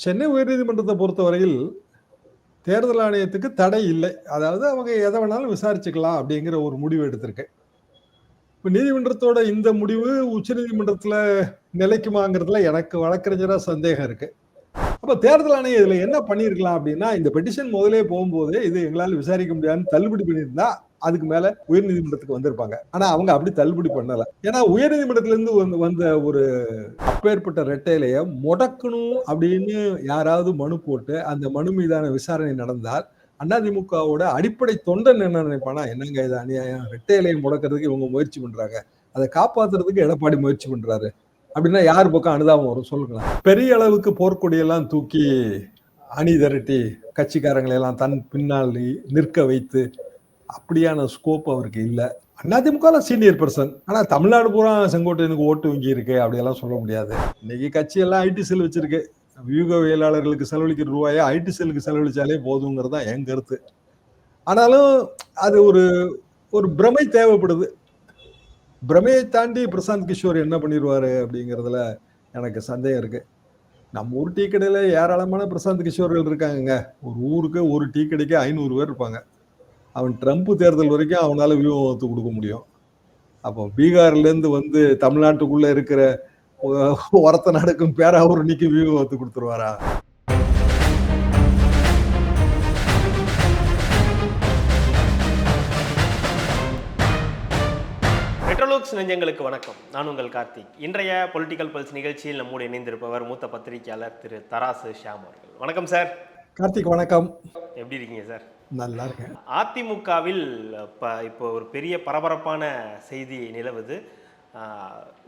சென்னை உயர்நீதிமன்றத்தை பொறுத்தவரையில் தேர்தல் ஆணையத்துக்கு தடை இல்லை. அதாவது அவங்க எதை வேணாலும் விசாரிச்சுக்கலாம் அப்படிங்கிற ஒரு முடிவு எடுத்திருக்கு இப்போ நீதிமன்றத்தோட இந்த முடிவு உச்சநீதிமன்றத்தில் நிலைக்குமாங்கிறதுல எனக்கு வழக்கறிஞராக சந்தேகம் இருக்கு. அப்போ தேர்தல் ஆணையம் இதில் என்ன பண்ணியிருக்கலாம் அப்படின்னா இந்த பெட்டிஷன் முதலே போகும்போதே இது எங்களால் விசாரிக்க முடியாதுன்னு தள்ளுபடி பண்ணியிருந்தா அதுக்கு மேல உயர்நீதிமன்றத்துக்கு வந்திருப்பாங்க. ஆனா அவங்க அப்படி தள்ளுபடி பண்ணல. ஏன்னா உயர்நீதிமன்றத்துல இருந்து வந்து வந்த ஒரு அப்பேற்பட்ட ரெட்டையிலைய முடக்கணும் அப்படின்னு யாராவது மனு போட்டு அந்த மனு மீதான விசாரணை நடந்தால் அதிமுகவோட அடிப்படை தொண்டன் என்ன நினைப்பானா என்னங்க இது அநியாயம்? ரெட்டையிலையை முடக்கிறதுக்கு இவங்க முயற்சி பண்றாங்க. அதை காப்பாத்துறதுக்கு எடப்பாடி முயற்சி பண்றாரு. அப்படின்னா யார் பக்கம் அனுதாபம் வரும் சொல்லுங்களேன். பெரிய அளவுக்கு போர்க்கொடியெல்லாம் தூக்கி அணி திரட்டி கட்சிக்காரங்களை எல்லாம் தன் பின்னால் நிற்க வைத்து அப்படியான ஸ்கோப் அவருக்கு இல்லை. அதிமுக சீனியர் பர்சன் ஆனால் தமிழ்நாடு பூரா செங்கோட்டையனுக்கு ஓட்டு வங்கி இருக்கு அப்படியெல்லாம் சொல்ல முடியாது. இன்னைக்கு கட்சியெல்லாம் ஐடி செல் வச்சிருக்கு. வியூகவியலாளர்களுக்கு செலவழிக்கிற ரூபாயை ஐடி செல்லுக்கு செலவழிச்சாலே போதுங்கிறது தான் என் கருத்து. ஆனாலும் அது ஒரு ஒரு பிரமை தேவைப்படுது. பிரமையை தாண்டி பிரசாந்த் கிஷோர் என்ன பண்ணிடுவாரு அப்படிங்கிறதுல எனக்கு சந்தேகம் இருக்கு. நம்ம ஊர் டீ கடையில் ஏராளமான பிரசாந்த் கிஷோர்கள் இருக்காங்க ஒரு ஊருக்கு ஒரு டீ கடைக்கு ஐநூறு பேர் இருப்பாங்க. அவன் ட்ரம்ப் தேர்தல் வரைக்கும் அவனால வியூகத்தை கொடுக்க முடியும். அப்போ பீகார்ல இருந்து வந்து தமிழ்நாட்டுக்குள்ள இருக்கிற ஒரத்த நடக்கும் பேராவூரணிக்கு வியூகத்தை கொடுத்துருவாரா? மெட்ரோலோக்ஸ் நெஞ்சங்களுக்கு வணக்கம். நான் உங்கள் கார்த்திக். இன்றைய பொலிட்டிக்கல் பல்ஸ் நிகழ்ச்சியில் நம்மோடு இணைந்திருப்பவர் மூத்த பத்திரிகையாளர் திரு தராசு ஷியாம் அவர்கள். வணக்கம் சார். கார்த்திக் வணக்கம். எப்படி இருக்கீங்க சார்? நல்லா இருக்கேன் அதிமுகவில் இப்போ இப்போ ஒரு பெரிய பரபரப்பான செய்தி நிலவுது.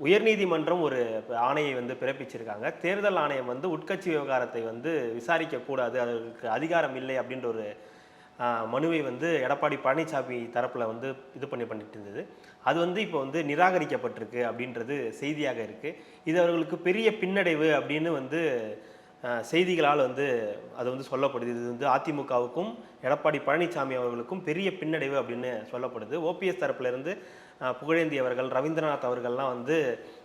உயர்நீதிமன்றம் ஒரு ஆணையை வந்து பிறப்பிச்சிருக்காங்க. தேர்தல் ஆணையம் வந்து உட்கட்சி விவகாரத்தை வந்து விசாரிக்கக்கூடாது அதற்கு அதிகாரம் இல்லை அப்படின்ற ஒரு மனுவை வந்து எடப்பாடி பழனிசாமி தரப்பில் வந்து இது பண்ணி பண்ணிட்டு இருந்தது. அது வந்து இப்போ வந்து நிராகரிக்கப்பட்டிருக்கு அப்படின்றது செய்தியாக இருக்குது இது அவர்களுக்கு பெரிய பின்னடைவு அப்படின்னு வந்து செய்திகளால் வந்து அது வந்து சொல்லப்படுது. இது வந்து அதிமுகவுக்கும் எடப்பாடி பழனிசாமி அவர்களுக்கும் பெரிய பின்னடைவு அப்படின்னு சொல்லப்படுது. ஓபிஎஸ் தரப்புலேருந்து புகழேந்தி அவர்கள் ரவீந்திரநாத் அவர்கள்லாம் வந்து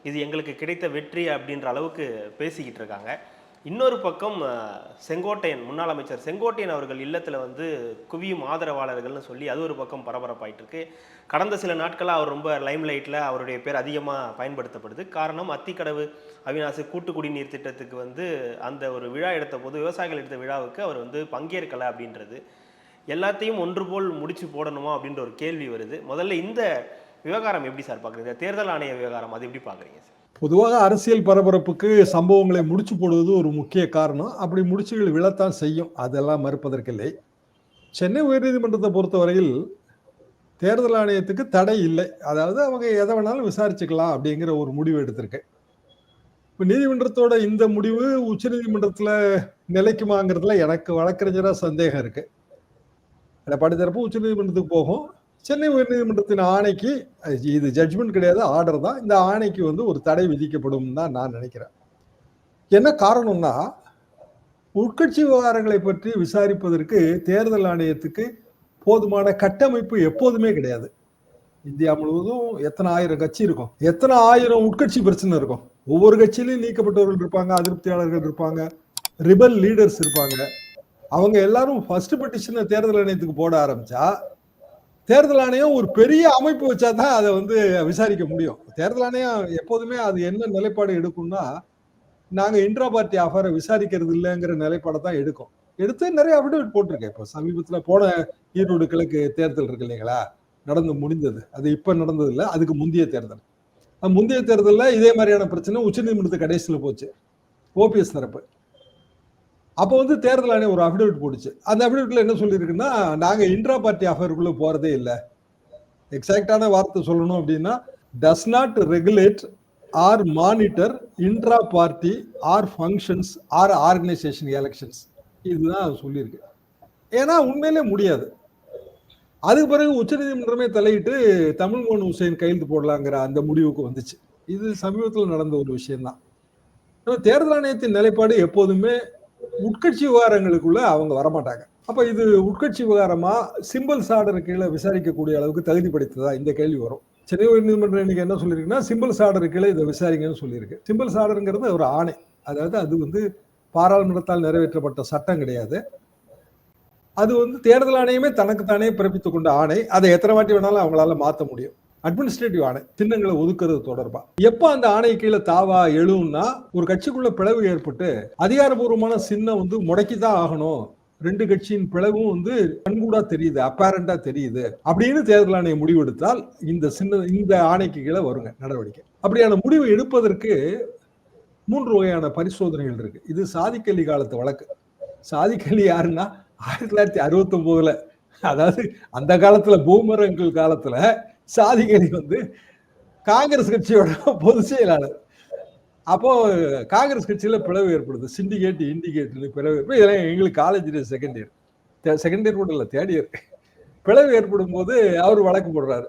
இது எங்களுக்கு கிடைத்த வெற்றி அப்படின்ற அளவுக்கு பேசிக்கிட்டு இருக்காங்க. இன்னொரு பக்கம் செங்கோட்டையன் முன்னாள் அமைச்சர் செங்கோட்டையன் அவர்கள் இல்லத்தில் வந்து குவியும் ஆதரவாளர்கள்னு சொல்லி அது ஒரு பக்கம் பரபரப்பாயிட்டு இருக்கு கடந்த சில நாட்களாக அவர் ரொம்ப லைம்லைட்டில் அவருடைய பேர் அதிகமாக பயன்படுத்தப்படுது. காரணம் அத்திக்கடவு அவிநாசி கூட்டு குடிநீர் திட்டத்துக்கு வந்து அந்த ஒரு விழா எடுத்த போது விவசாயிகள் எடுத்த விழாவுக்கு அவர் வந்து பங்கேற்கலை அப்படின்றது. எல்லாத்தையும் ஒன்று போல் முடிச்சு போடணுமா அப்படின்ற ஒரு கேள்வி வருது. முதல்ல இந்த விவகாரம் எப்படி சார் பார்க்குறீங்க தேர்தல் ஆணைய விவகாரம் அது எப்படி பார்க்குறீங்க சார்? பொதுவாக அரசியல் பரபரப்புக்கு சம்பவங்களை முடிச்சு போடுவது ஒரு முக்கிய காரணம். அப்படி முடிச்சுகள் விழத்தான் செய்யும். அதெல்லாம் மறுப்பதற்கில்லை. சென்னை உயர்நீதிமன்றத்தை பொறுத்தவரையில் தேர்தல் ஆணையத்துக்கு தடை இல்லை. அதாவது அவங்க எதை வேணாலும் விசாரிச்சுக்கலாம் அப்படிங்கிற ஒரு முடிவு எடுத்திருக்கு. இப்போ நீதிமன்றத்தோட இந்த முடிவு உச்சநீதிமன்றத்தில் நிலைக்குமாங்கிறதுல எனக்கு வழக்கறிஞராக சந்தேகம் இருக்குது எடப்பாடி தரப்பு உச்சநீதிமன்றத்துக்கு போகும். சென்னை உயர்நீதிமன்றத்தின் ஆணைக்கு இது ஜட்ஜ்மெண்ட் கிடையாது ஆர்டர் தான். இந்த ஆணைக்கு வந்து ஒரு தடை விதிக்கப்படும் தான் நான் நினைக்கிறேன். என்ன காரணம்னா உட்கட்சி விவகாரங்களை பற்றி விசாரிப்பதற்கு தேர்தல் ஆணையத்துக்கு போதுமான கட்டமைப்பு எப்போதுமே கிடையாது. இந்தியா முழுவதும் எத்தனை ஆயிரம் கட்சி இருக்கும்? எத்தனை ஆயிரம் உட்கட்சி பிரச்சனை இருக்கும்? ஒவ்வொரு கட்சியிலையும் நீக்கப்பட்டவர்கள் இருப்பாங்க அதிருப்தியாளர்கள் இருப்பாங்க ரிபல் லீடர்ஸ் இருப்பாங்க. அவங்க எல்லாரும் ஃபர்ஸ்ட் பெட்டிஷனை தேர்தல் ஆணையத்துக்கு போட ஆரம்பிச்சா தேர்தல் ஆணையம் ஒரு பெரிய அமைப்பு வச்சா தான் அதை வந்து விசாரிக்க முடியும். தேர்தல் ஆணையம் எப்போதுமே அது என்ன நிலைப்பாடு எடுக்கும்னா நாங்கள் இன்ட்ரா பார்ட்டி ஆஃபரை விசாரிக்கிறது இல்லைங்கிற நிலைப்பாடை தான் எடுக்கும். எடுத்து நிறைய அபிடவிட் போட்டிருக்கேன். இப்போ சமீபத்தில் போன ஈரோடு கிழக்கு தேர்தல் இருக்கு இல்லைங்களா? நடந்து முடிந்தது. அது இப்போ நடந்தது இல்லை. அதுக்கு முந்தைய தேர்தல். முந்தைய தேர்தலில் இதே மாதிரியான பிரச்சனை உச்சநீதிமன்றத்து கடைசியில் போச்சு. ஓபிஎஸ் தரப்பு. அப்போ வந்து தேர்தல் ஆணையம் ஒரு அஃபிடவிட் போட்டுச்சு. அந்த அஃபிடவிட்ல என்ன சொல்லியிருக்குன்னா நாங்கள் இன்ட்ரா பார்ட்டி அஃபேருக்குள்ளே போகிறதே இல்லை. எக்ஸாக்டான வார்த்தை சொல்லணும் அப்படின்னா does not regulate or monitor intra party or functions or organisation elections இதுதான் சொல்லியிருக்கு. ஏன்னா உண்மையிலே முடியாது. அதுக்கு பிறகு உச்சநீதிமன்றமே தலையிட்டு தமிழ் மோகன் ஹுசைன் கையெழுத்து போடலாங்கிற அந்த முடிவுக்கு வந்துச்சு. இது சமீபத்தில் நடந்த ஒரு விஷயம்தான். தேர்தல் ஆணையத்தின் நிலைப்பாடு எப்போதுமே உட்கட்சி விவகாரங்களுக்குள்ள அவங்க வரமாட்டாங்க. அப்ப இது உட்கட்சி விவகாரமா சிம்பிள்ஸ் ஆர்டர் கீழே விசாரிக்கக்கூடிய அளவுக்கு தகுதி படைத்ததா இந்த கேள்வி வரும். சென்னை உயர்நீதிமன்றம் இன்னைக்கு என்ன சொல்லியிருக்குன்னா சிம்பிள்ஸ் ஆர்டர் கீழே இதை விசாரிங்கன்னு சொல்லியிருக்கு. சிம்பிள்ஸ் ஆர்டருங்கிறது ஒரு ஆணை. அதாவது அது வந்து பாராளுமன்றத்தால் நிறைவேற்றப்பட்ட சட்டம் கிடையாது. அது வந்து தேர்தல் ஆணையமே தனக்குத்தானே பிறப்பித்துக் கொண்ட ஆணை. அதை எத்தனை வாட்டி வேணாலும் அவங்களால மாற்ற முடியும். அட்மினிஸ்ட்ரேட்டிவ் ஆணை சின்னங்களை ஒதுக்குறது தொடர்பா. எப்ப அந்த ஆணை கீழே தாவா எழும்னா ஒரு கட்சிக்குள்ள பிளவு ஏற்பட்டு அதிகாரபூர்வமான சின்னம் வந்து முடக்கி தான் ஆகணும். ரெண்டு கட்சியின் பிளவும் வந்து கண்கூடா தெரியுது அப்பேரண்டா தெரியுது. அப்படின்னு தேர்தல் ஆணையம் முடிவெடுத்தால் இந்த சின்ன இந்த ஆணைக்கு கீழே வருங்க நடவடிக்கை. அப்படியான முடிவு எடுப்பதற்கு மூன்று வகையான பரிசோதனைகள் இருக்கு. இது சாதிக்கல்லி காலத்து வழக்கு. சாதிக்கல்லி யாருன்னா ஆயிரத்தி தொள்ளாயிரத்தி அறுபத்தி ஒன்பதுல அதாவது அந்த காலத்துல பூமரங்கள் காலத்துல சாதிக்கலி வந்து காங்கிரஸ் கட்சியோட பொதுச் செயலாளர். அப்போ காங்கிரஸ் கட்சியில பிளவு ஏற்படுது. சிண்டிகேட் இண்டிகேட்னு பிளவு ஏற்படும். இதெல்லாம் எங்களுக்கு college second year second year கூட இல்லை தேர்ட் இயர் பிளவு ஏற்படும் போது அவர் வழக்கு போடுறாரு.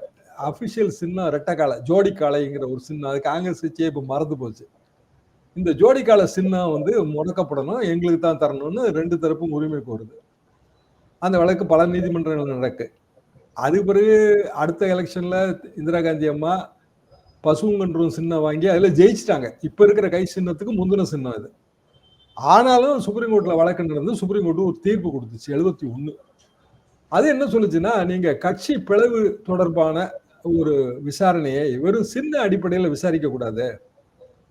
அஃபிஷியல் சின்ன ரெட்டக்காலை ஜோடி காளைங்கிற ஒரு சின்னம் அது காங்கிரஸ் கட்சியே இப்போ மறந்து போச்சு. இந்த ஜோடி காலை சின்னம் வந்து முடக்கப்படணும் எங்களுக்கு தான் தரணும்னு ரெண்டு தரப்பும் உரிமை கோருது அந்த வழக்கு பல நீதிமன்றங்கள் நடக்கு. அது பிறகு அடுத்த எலெக்ஷன்ல இந்திரா காந்தி அம்மா பசுங்கன்றும் சின்னம் வாங்கி அதுல ஜெயிச்சிட்டாங்க. இப்ப இருக்கிற கை சின்னத்துக்கு முந்தின சின்னம் இது. ஆனாலும் சுப்ரீம் கோர்ட்ல வழக்கு நடந்து சுப்ரீம் கோர்ட் ஒரு தீர்ப்பு கொடுத்துச்சு எழுபத்தி ஒண்ணு. அது என்ன சொல்லுச்சுன்னா நீங்க கட்சி பிளவு தொடர்பான ஒரு விசாரணையை வெறும் சின்ன அடிப்படையில் விசாரிக்க கூடாது.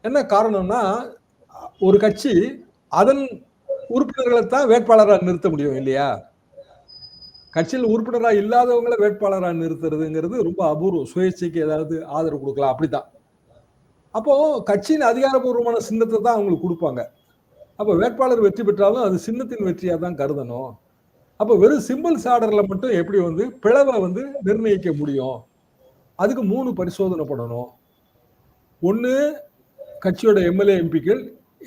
என்ன காரணம்னா ஒரு கட்சி அதன் உறுப்பினர்களை தான் வேட்பாளராக நிறுத்த முடியும் இல்லையா? கட்சியில் உறுப்பினராக இல்லாதவங்களை வேட்பாளராக நிறுத்துறதுங்கிறது ரொம்ப அபூர்வம் சுயேட்சைக்கு ஏதாவது ஆதரவு கொடுக்கலாம் அப்படித்தான். அப்போ கட்சியின் அதிகாரப்பூர்வமான சின்னத்தை தான் அவங்களுக்கு கொடுப்பாங்க. அப்போ வேட்பாளர் வெற்றி பெற்றாலும் அது சின்னத்தின் வெற்றியாக தான் கருதணும். அப்போ வெறும் சிம்பிள்ஸ் ஆர்டரில் மட்டும் எப்படி வந்து பிளவை வந்து நிர்ணயிக்க முடியும்? அதுக்கு மூணு பரிசோதனை பண்ணணும். ஒன்று கட்சியோட எம்எல்ஏ எம்பிக்கள்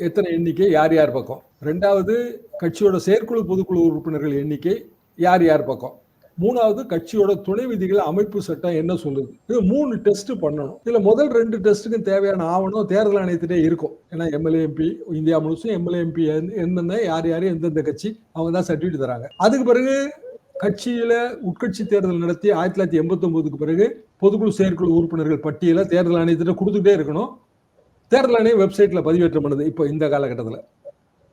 எத்தனை எண்ணிக்கை யார் யார் பக்கம்? ரெண்டாவது கட்சியோட செயற்குழு பொதுக்குழு உறுப்பினர்கள் எண்ணிக்கை யார் யார் பக்கம்? மூணாவது கட்சியோட துணை விதிகள் அமைப்பு சட்டம் என்ன சொல்லுது? இது மூணு டெஸ்ட் பண்ணணும். இதுல முதல் ரெண்டு டெஸ்ட்டுக்கும் தேவையான ஆவணம் தேர்தல் ஆணையத்திட்டே இருக்கும். ஏன்னா எம்எல்ஏ எம்பி இந்தியா முழுசும் எம்எல்ஏ எம்பி என்னென்ன யார் யார் எந்தெந்த கட்சி அவங்க தான் சர்டிஃபிகேட் தராங்க. அதுக்கு பிறகு கட்சியில உட்கட்சி தேர்தல் நடத்தி ஆயிரத்தி தொள்ளாயிரத்தி எண்பத்தி ஒன்பதுக்கு பிறகு பொதுக்குழு செயற்குழு உறுப்பினர்கள் பட்டியலை தேர்தல் ஆணையத்திட்ட கொடுத்துட்டே இருக்கணும். தேர்தல் ஆணையம் வெப்சைட்ல பதிவேற்றம் பண்ணுது இப்போ இந்த காலகட்டத்தில்.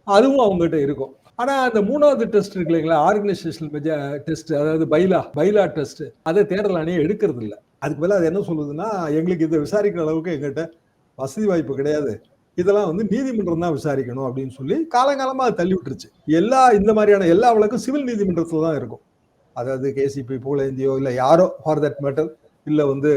அதுவும் அவங்ககிட்ட இருக்கும். ஆனா அந்த மூணாவது டெஸ்ட் இருக்கு இல்லைங்களா? ஆர்கனைசேஷன் மெஜா டெஸ்ட் அதாவது பைலா பைலா டெஸ்ட் அதை தேர்தல் ஆணையம் எடுக்கிறது இல்லை அதுக்கு மேலே அது என்ன சொல்லுதுன்னா எங்களுக்கு இதை விசாரிக்கிற அளவுக்கு எங்கிட்ட வசதி வாய்ப்பு கிடையாது. இதெல்லாம் வந்து நீதிமன்றம் தான் விசாரிக்கணும் அப்படின்னு சொல்லி காலங்காலமாக அது தள்ளி விட்டுருச்சு எல்லா இந்த மாதிரியான எல்லா வழக்கும் சிவில் நீதிமன்றத்தில் தான் இருக்கும். அதாவது கேசிபி புகழேந்தியோ இல்லை யாரோ ஃபார் தட் மேட்டர் இல்லை வந்து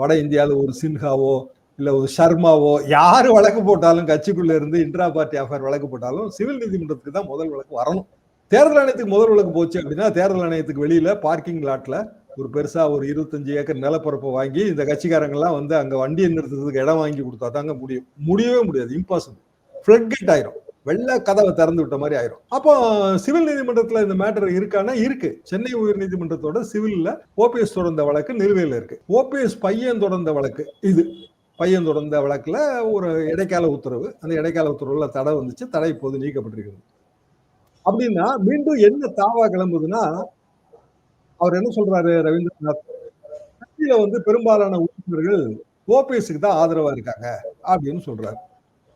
வட இந்தியாவில் ஒரு சின்ஹாவோ இல்ல ஒரு சர்மாவோ யாரு வழக்கு போட்டாலும் கட்சிக்குள்ள இருந்து இன்ட்ரா பார்ட்டி அஃபேர் வழக்கு போட்டாலும் சிவில் நீதிமன்றத்துக்கு தான் முதல் வழக்கு வரணும். தேர்தல் ஆணையத்துக்கு முதல் வழக்கு போச்சு அப்படின்னா தேர்தல் ஆணையத்துக்கு வெளியில பார்க்கிங் லாட்ல ஒரு பெருசா ஒரு இருபத்தஞ்சு ஏக்கர் நிலப்பரப்பை வாங்கி இந்த கட்சிக்காரங்கெல்லாம் வந்து அங்க வண்டியை நிறுத்துறதுக்கு இடம் வாங்கி கொடுத்தா தாங்க முடியும். முடியவே முடியாது. இம்பாசிபிள் ஃபிளட் கேட் ஆயிரும். வெள்ள கதவை திறந்து விட்ட மாதிரி ஆயிரும். அப்போ சிவில் நீதிமன்றத்துல இந்த மேட்டர் இருக்கான்னா இருக்கு. சென்னை உயர் நீதிமன்றத்தோட சிவில்ல ஓபிஎஸ் தொடர்ந்த வழக்கு நிலுவையில் இருக்கு. ஓபிஎஸ் பையன் தொடர்ந்த வழக்கு இது. பையன் தொடர்ந்த வழக்கில் ஒரு இடைக்கால உத்தரவு. அந்த இடைக்கால உத்தரவுல தடை வந்துச்சு. தடை இப்போது நீக்கப்பட்டிருக்கிறது. அப்படின்னா மீண்டும் என்ன தாவா கிளம்புதுன்னா அவர் என்ன சொல்றாரு ரவீந்திரநாத்? கட்சியில வந்து பெரும்பாலான உறுப்பினர்கள் ஓபிஎஸ்க்கு தான் ஆதரவா இருக்காங்க அப்படின்னு சொல்றாரு.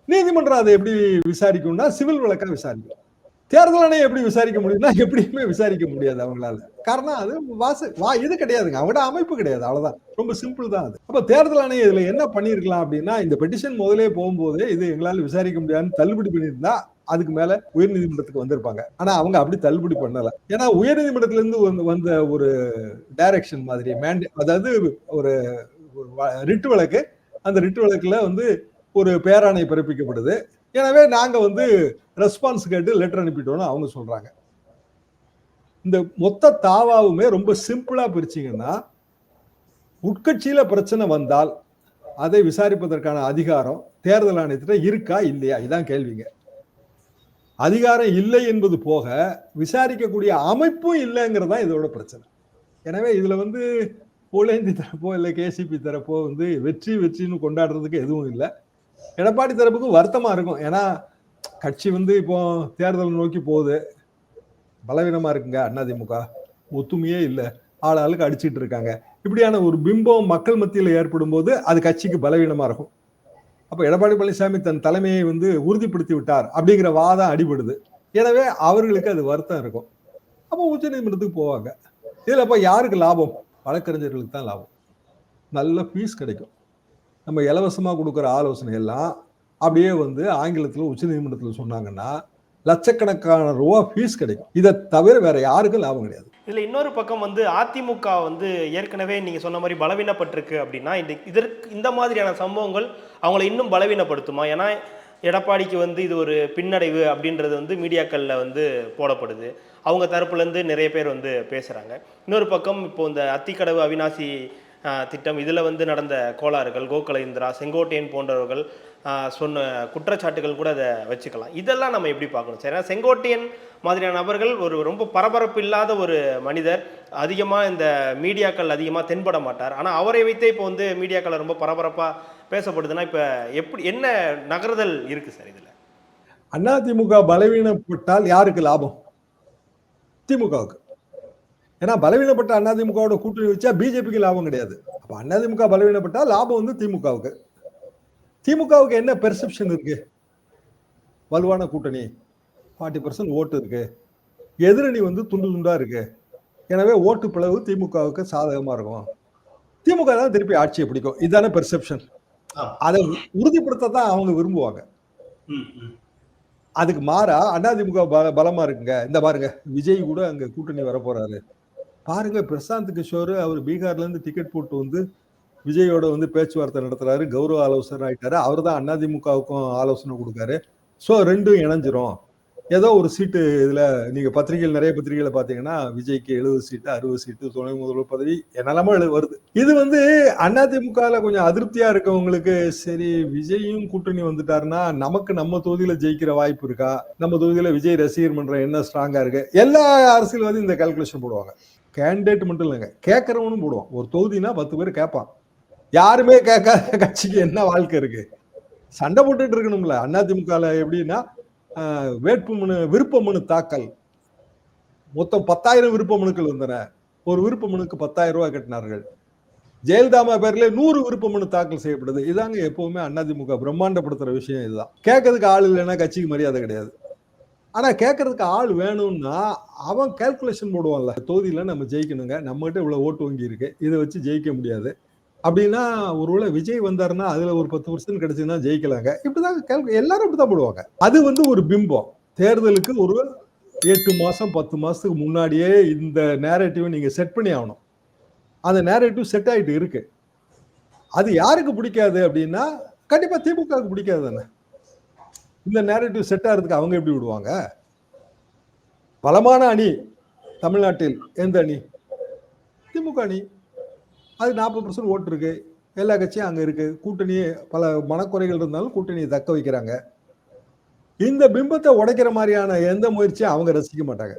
நீதிமன்றம் அதை எப்படி விசாரிக்கும்னா சிவில் வழக்கா விசாரிக்கும். தேர்தல் ஆணையம் எப்படி விசாரிக்க முடியும்னா எப்படியுமே விசாரிக்க முடியாது அவங்களால. காரணம் அது வாச வா இது கிடையாதுங்க. அவங்களோட அமைப்பு கிடையாது. அவ்வளவுதான். ரொம்ப சிம்பிள் தான் அது. அப்ப தேர்தல் ஆணையம் இதுல என்ன பண்ணிருக்கலாம் அப்படின்னா இந்த பெட்டிஷன் முதலே போகும்போது இது எங்களால விசாரிக்க முடியாதுன்னு தள்ளுபடி பண்ணியிருந்தா அதுக்கு மேல உயர் நீதிமன்றத்துக்கு வந்திருப்பாங்க. ஆனா அவங்க அப்படி தள்ளுபடி பண்ணல. ஏன்னா உயர் நீதிமன்றத்துல இருந்து வந்த ஒரு டைரக்ஷன் மாதிரி மேண்டே அதாவது ஒரு ரிட்டு வழக்கு அந்த ரிட்டு வழக்குல வந்து ஒரு பேராணை பிறப்பிக்கப்படுது. எனவே நாங்கள் வந்து ரெஸ்பான்ஸ் கேட்டு லெட்டர் அனுப்பிட்டோம்னு அவங்க சொல்கிறாங்க இந்த மொத்த தாவாவுமே ரொம்ப சிம்பிளாக பிரிச்சிங்கன்னா உட்கட்சியில் பிரச்சனை வந்தால் அதை விசாரிப்பதற்கான அதிகாரம் தேர்தல் ஆணையத்திட்ட இருக்கா இல்லையா? இதான் கேள்விங்க. அதிகாரம் இல்லை என்பது போக விசாரிக்கக்கூடிய அமைப்பும் இல்லைங்கிறது தான் இதோட பிரச்சனை. எனவே இதில் வந்து புலேந்தி தரப்போ இல்லை கேசிபி தரப்போ வந்து வெற்றி வெற்றின்னு கொண்டாடுறதுக்கு எதுவும் இல்லை. எடப்பாடி தரப்புக்கு வருத்தமா இருக்கும். ஏன்னா கட்சி வந்து இப்போ தேர்தல் நோக்கி போகுது. பலவீனமா இருக்குங்க அதிமுக ஒத்துமையே இல்லை. ஆள் ஆளுக்கு அடிச்சிட்டு இருக்காங்க. இப்படியான ஒரு பிம்பம் மக்கள் மத்தியில் ஏற்படும் போது அது கட்சிக்கு பலவீனமா இருக்கும். அப்ப எடப்பாடி பழனிசாமி தன் தலைமையை வந்து உறுதிப்படுத்தி விட்டார் அப்படிங்கிற வாதம் அடிபடுது. எனவே அவர்களுக்கு அது வருத்தம் இருக்கும். அப்போ உச்சநீதிமன்றத்துக்கு போவாங்க. இதுல அப்போ யாருக்கு லாபம்? வழக்கறிஞர்களுக்கு தான் லாபம். நல்ல ஃபீஸ் கிடைக்கும். நம்ம இலவசமாக கொடுக்குற ஆலோசனை எல்லாம் அப்படியே வந்து ஆங்கிலத்தில் உச்சநீதிமன்றத்தில் சொன்னாங்கன்னா லட்சக்கணக்கான ரூபா ஃபீஸ் கிடைக்கும். இதை தவிர வேற யாருக்கும் லாபம் கிடையாது. இதில் இன்னொரு பக்கம் வந்து அதிமுக வந்து ஏற்கனவே நீங்கள் சொன்ன மாதிரி பலவீனப்பட்டிருக்கு அப்படின்னா இந்த இதற்கு இந்த மாதிரியான சம்பவங்கள் அவங்கள இன்னும் பலவீனப்படுத்துமா? ஏன்னா எடப்பாடிக்கு வந்து இது ஒரு பின்னடைவு அப்படின்றது வந்து மீடியாக்களில் வந்து போடப்படுது. அவங்க தரப்புலேருந்து நிறைய பேர் வந்து பேசுகிறாங்க இன்னொரு பக்கம் இப்போ இந்த அத்திக்கடவு அவினாசி திட்டம். இதில் வந்து நடந்த கோளாறுகள் கோகுல இந்திரா செங்கோட்டையன் போன்றவர்கள் சொன்ன குற்றச்சாட்டுகள் கூட அதை வச்சுக்கலாம். இதெல்லாம் நம்ம எப்படி பார்க்கணும்? சரி செங்கோட்டையன் மாதிரியான நபர்கள் ஒரு ரொம்ப பரபரப்பு இல்லாத ஒரு மனிதர். அதிகமாக இந்த மீடியாக்கள் அதிகமாக தென்பட மாட்டார். ஆனால் அவரை வைத்தே இப்போ வந்து மீடியாக்களை ரொம்ப பரபரப்பாக பேசப்படுதுன்னா இப்போ எப்படி என்ன நகர்தல் இருக்குது சார் இதில்? அதிமுக பலவீனப்பட்டால் யாருக்கு லாபம்? திமுகவுக்கு. ஏன்னா பலவீனப்பட்ட அதிமுகவோட கூட்டணி வச்சா பிஜேபிக்கு லாபம் கிடையாது. அப்ப அதிமுக பலவீனப்பட்டா லாபம் வந்து திமுகவுக்கு. திமுகவுக்கு என்ன பெர்செப்ஷன் இருக்கு? வலுவான கூட்டணி ஃபார்ட்டி பர்சன்ட் ஓட்டு இருக்கு. எதிரணி வந்து துண்டு துண்டா இருக்கு. எனவே ஓட்டு பிளவு திமுகவுக்கு சாதகமா இருக்கும். திமுக தான் திருப்பி ஆட்சியை பிடிக்கும். இதுதானே பெர்செப்ஷன். அதை உறுதிப்படுத்த தான் அவங்க விரும்புவாங்க. அதுக்கு மாறா அதிமுக பல பலமா இருக்குங்க. இந்த பாருங்க விஜய் கூட அங்க கூட்டணி வர போறாரு பாருங்க பிரசாந்த் கிஷோர் அவர் பீகார்லேருந்து டிக்கெட் போட்டு வந்து விஜயோட வந்து பேச்சுவார்த்தை நடத்துறாரு. கௌரவ ஆலோசனை ஆயிட்டாரு. அவர் தான் அதிமுகவுக்கும் ஆலோசனை கொடுக்காரு. ஸோ ரெண்டும் இணைஞ்சிரும். ஏதோ ஒரு சீட்டு இதில் நீங்கள் பத்திரிகைகள் நிறைய பத்திரிகைகளை பார்த்தீங்கன்னா விஜய்க்கு எழுபது சீட்டு அறுபது சீட்டு துணை முதல்வர் பதவி என்னெல்லாமோ எழு- வருது. இது வந்து அதிமுகவில் கொஞ்சம் அதிருப்தியாக இருக்கவங்களுக்கு சரி விஜயும் கூட்டணி வந்துட்டாருன்னா நமக்கு நம்ம தொகுதியில் ஜெயிக்கிற வாய்ப்பு இருக்கா? நம்ம தொகுதியில் விஜய் ரசிகர் மன்றம் என்ன ஸ்ட்ராங்காக இருக்கு? எல்லா அரசியல்வாதியும் இந்த கால்குலேஷன் போடுவாங்க. கேண்டிடேட் மட்டும் இல்லைங்க. கேட்கறவனும் போடுவான். ஒரு தொகுதினா பத்து பேர் கேட்பான். யாருமே கேட்காத கட்சிக்கு என்ன வாழ்க்கை இருக்கு? சண்டை போட்டுட்டு இருக்கணும்ல. அதிமுகல எப்படின்னா வேட்புமனு விருப்ப மனு தாக்கல். மொத்தம் பத்தாயிரம் விருப்ப மனுக்கள் வந்தன ஒரு விருப்ப மனுக்கு பத்தாயிரம் ரூபாய் கட்டினார்கள். ஜெயலலிதாமா பேர்ல நூறு விருப்ப மனு தாக்கல் செய்யப்படுது. இதாங்க எப்பவுமே அதிமுக பிரம்மாண்டப்படுத்துற விஷயம் இதுதான். கேட்கறதுக்கு ஆள் இல்லைன்னா கட்சிக்கு மரியாதை கிடையாது. ஆனா கேட்கறதுக்கு ஆள் வேணும்னா அவன் கால்குலேஷன் போடுவான்ல. தொகுதியில நம்ம ஜெயிக்கணுங்க. நம்மகிட்ட இவ்வளவு ஓட்டு வங்கி இருக்கு. இதை வச்சு ஜெயிக்க முடியாது. அப்படின்னா ஒருவேளை விஜய் வந்தாருன்னா அதுல ஒரு பத்து பர்சன்ட் கிடைச்சுன்னா ஜெயிக்கலாங்க. இப்படிதான் கேல்கு எல்லாரும் இப்படிதான் போடுவாங்க. அது வந்து ஒரு பிம்பம். தேர்தலுக்கு ஒரு எட்டு மாசம் பத்து மாசத்துக்கு முன்னாடியே இந்த நேரேட்டிவை நீங்க செட் பண்ணி ஆகணும். அந்த நேரேட்டிவ் செட் ஆயிட்டு இருக்கு. அது யாருக்கு பிடிக்காது அப்படின்னா கண்டிப்பா திமுகவுக்கு பிடிக்காது தானே. இந்த நேரேட்டிவ் செட் ஆகிறதுக்கு அவங்க எப்படி விடுவாங்க? பலமான அணி தமிழ்நாட்டில் எந்த அணி? திமுக அணி. அது நாற்பது பர்சன்ட் ஓட்டு இருக்கு. எல்லா கட்சியும் அங்கே இருக்கு. கூட்டணி பல மனக்குறைகள் இருந்தாலும் கூட்டணியை தக்க வைக்கிறாங்க. இந்த பிம்பத்தை உடைக்கிற மாதிரியான எந்த முயற்சியும் அவங்க ரசிக்க மாட்டாங்க.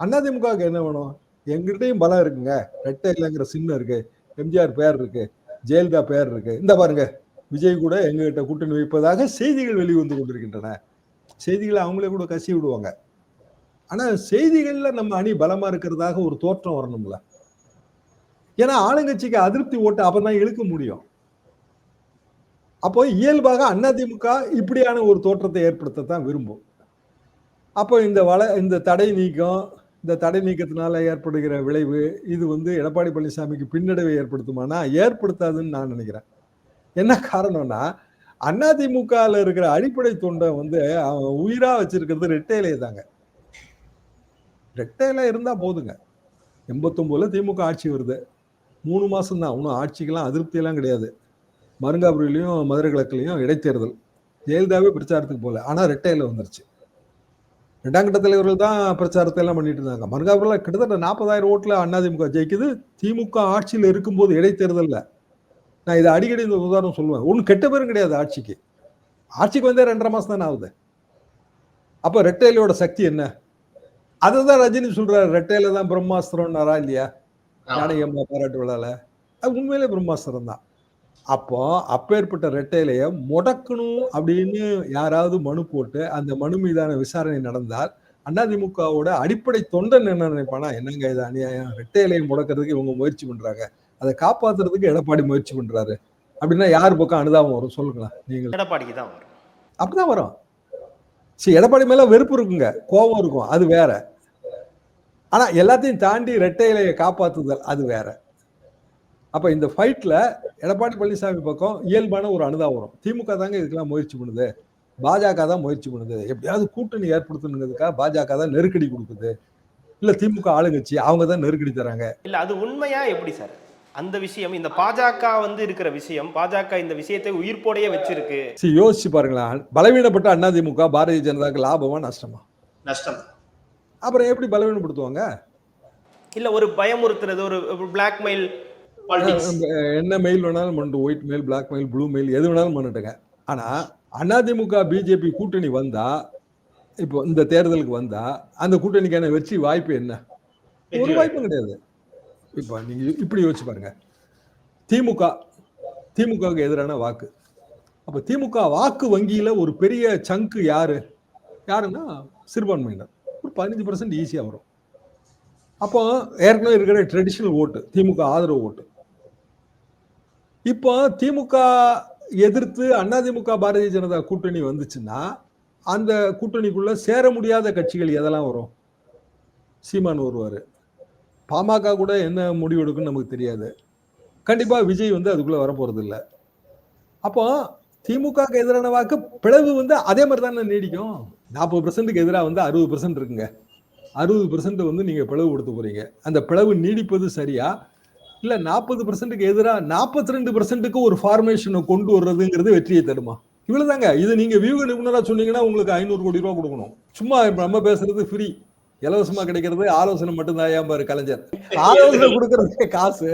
அதிமுகவுக்கு என்ன வேணும்? எங்கிட்டையும் பலம் இருக்குங்க. ரெட்டை இல்லைங்கிற சின்னம் இருக்கு. எம்ஜிஆர் பேர் இருக்கு. ஜெயலலிதா பேர் இருக்கு. இந்த பாருங்க. விஜய் கூட எங்ககிட்ட கூட்டணி வைப்பதாக செய்திகள் வெளிவந்து கொண்டிருக்கின்றன. செய்திகளை அவங்களே கூட கசி விடுவாங்க. ஆனால் செய்திகளில் நம்ம அணி பலமாக இருக்கிறதாக ஒரு தோற்றம் வரணும்ல. ஏன்னா ஆளுங்கட்சிக்கு அதிருப்தி ஓட்டு அப்பதான் இழுக்க முடியும். அப்போ இயல்பாக அதிமுக இப்படியான ஒரு தோற்றத்தை ஏற்படுத்தத்தான் விரும்பும். அப்போ இந்த வள இந்த தடை நீக்கம் இந்த தடை நீக்கத்தினால ஏற்படுகிற விளைவு இது வந்து எடப்பாடி பழனிசாமிக்கு பின்னடைவை ஏற்படுத்துமானா ஏற்படுத்தாதுன்னு நான் நினைக்கிறேன். என்ன காரணம்னா அதிமுகல இருக்கிற அடிப்படை தொண்டை வந்து அவன் உயிரா வச்சிருக்கிறது ரெட்டையிலே தாங்க. ரெட்டையில இருந்தா போதுங்க. எண்பத்தொன்பதுல திமுக ஆட்சி வருது. மூணு மாசம் தான். இன்னும் ஆட்சிக்கெல்லாம் அதிருப்தி எல்லாம் கிடையாது. மருங்காபுரியிலையும் மதுரை கிழக்குலையும் இடைத்தேர்தல். ஜெயலலிதாவே பிரச்சாரத்துக்கு போகல. ஆனால் ரெட்டையில வந்துருச்சு. ரெண்டாம் கட்ட தலைவர்கள் தான் பிரச்சாரத்தை எல்லாம் பண்ணிட்டு இருந்தாங்க. மருங்காபுரியில் கிட்டத்தட்ட நாற்பதாயிரம் ஓட்டில் அதிமுக ஜெயிக்குது. திமுக ஆட்சியில் இருக்கும்போது இடைத்தேர்தலில். நான் இதை அடிக்கடி இந்த உதாரணம் சொல்லுவேன். ஒன்றும் கெட்ட பேரும் கிடையாது ஆட்சிக்கு. ஆட்சிக்கு வந்தே ரெண்டரை மாசம் தானே ஆகுது. அப்போ ரெட்டையிலோட சக்தி என்ன? அதுதான் ரஜினி சொல்றாரு ரெட்டையில தான் பிரம்மாஸ்திரம்னாரா இல்லையா? ஞானகம்மா பாராட்டு விழால. அது உண்மையிலே பிரம்மாஸ்திரம் தான். அப்போ அப்பேற்பட்ட ரெட்டையிலைய முடக்கணும் அப்படின்னு யாராவது மனு போட்டு அந்த மனு மீதான விசாரணை நடந்தால் அதிமுகவோட அடிப்படை தொண்டன் என்ன நினைப்பானா? என்னங்க இது அநியாயம்? ரெட்டையிலையை முடக்கிறதுக்கு இவங்க முயற்சி பண்றாங்க. அதை காப்பாத்துறதுக்கு எடப்பாடி முயற்சி பண்றாரு. அப்படின்னா யார் பக்கம் அனுதாபம் வரும்? சொல்லுங்களேன் நீங்கள். எடப்பாடிக்கு தான் வரும். அப்படிதான் வரும். சரி எடப்பாடி மேல வெறுப்பு இருக்குங்க. கோபம் இருக்கும். அது வேற. ஆனா எல்லாத்தையும் தாண்டி ரெட்டை இலையை காப்பாத்துதல் அது வேற. அப்ப இந்த ஃபைட்ல எடப்பாடி பழனிசாமி பக்கம் இயல்பான ஒரு அனுதாபம் வரும். திமுக தாங்க இதுக்கெல்லாம் முயற்சி பண்ணுது. பாஜக தான் முயற்சி பண்ணுது. எப்படியாவது கூட்டணி ஏற்படுத்தணுங்கிறதுக்காக பாஜக தான் நெருக்கடி கொடுக்குது. இல்ல திமுக ஆளுங்கட்சி அவங்க தான் நெருக்கடி தராங்க. இல்ல அது உண்மையா எப்படி சார்? அந்த விஷயம் இந்த பாஜக வந்து இருக்கிற விஷயம் பாஜக இந்த விஷயத்தை உயிர்ப்போடையே வச்சிருக்கு. சரி யோசிச்சு பாருங்களேன். பலவீனப்பட்ட அதிமுக பாரதிய ஜனதாக்கு லாபமா நஷ்டமா? நஷ்டம். அப்புறம் எப்படி பலவீனப்படுத்துவாங்க? இல்ல ஒரு பயமுறுத்துறது ஒரு பிளாக்மெயில் என்ன மெயில் வேணாலும் பண்ணிட்டு white mail blackmail blue mail எது வேணாலும் பண்ணிட்டுங்க. ஆனா அதிமுக பிஜேபி கூட்டணி வந்தா இப்போ இந்த தேர்தலுக்கு வந்தா அந்த கூட்டணிக்கான வெற்றி வாய்ப்பு என்ன? ஒரு வாய்ப்பும் கிடையாது. இப்போ நீங்கள் இப்படி யோசிச்சு பாருங்க. திமுக திமுகவுக்கு எதிரான வாக்கு. அப்போ திமுக வாக்கு வங்கியில் ஒரு பெரிய சங்கு யாரு? யாருன்னா சிறுபான்மையினர். ஒரு பதினஞ்சு பர்சன்ட் ஈஸியாக வரும். அப்போ ஏற்கனவே இருக்கிற ட்ரெடிஷனல் ஓட்டு திமுக ஆதரவு ஓட்டு இப்போ திமுக எதிர்த்து அதிமுக பாரதிய ஜனதா கூட்டணி வந்துச்சுன்னா அந்த கூட்டணிக்குள்ள சேர முடியாத கட்சிகள் எதெல்லாம் வரும்? சீமான் வருவார். பாமக கூட என்ன முடிவு எடுக்குன்னு நமக்கு தெரியாது. கண்டிப்பாக விஜய் வந்து அதுக்குள்ளே வரப்போகிறது இல்லை அப்போ திமுகக்கு எதிரான வாக்கு பிளவு வந்து அதே மாதிரி தானே நீடிக்கும்? நாற்பது பர்சன்ட்டுக்கு எதிராக வந்து அறுபது பர்சன்ட் இருக்குங்க. அறுபது பர்சன்ட் வந்து நீங்கள் பிளவு கொடுத்து போகிறீங்க அந்த பிளவு நீடிப்பது சரியா? இல்லை நாற்பது பர்சன்ட்டுக்கு எதிராக நாற்பத்தி ரெண்டு பர்சன்ட்டுக்கு ஒரு ஃபார்மேஷனை கொண்டு வர்றதுங்கிறது வெற்றியை தருமா? இவ்வளோதாங்க இது நீங்கள் வியூக நிபுணராக சொன்னீங்கன்னா உங்களுக்கு ஐநூறு கோடி ரூபா கொடுக்கணும். சும்மா நம்ம பேசுறது ஃப்ரீ இலவசமா கிடைக்கிறது ஆலோசனை மட்டும்தான் ஏன் பாரு கலைஞர். ஆலோசனை கொடுக்கறதுக்கே காசு.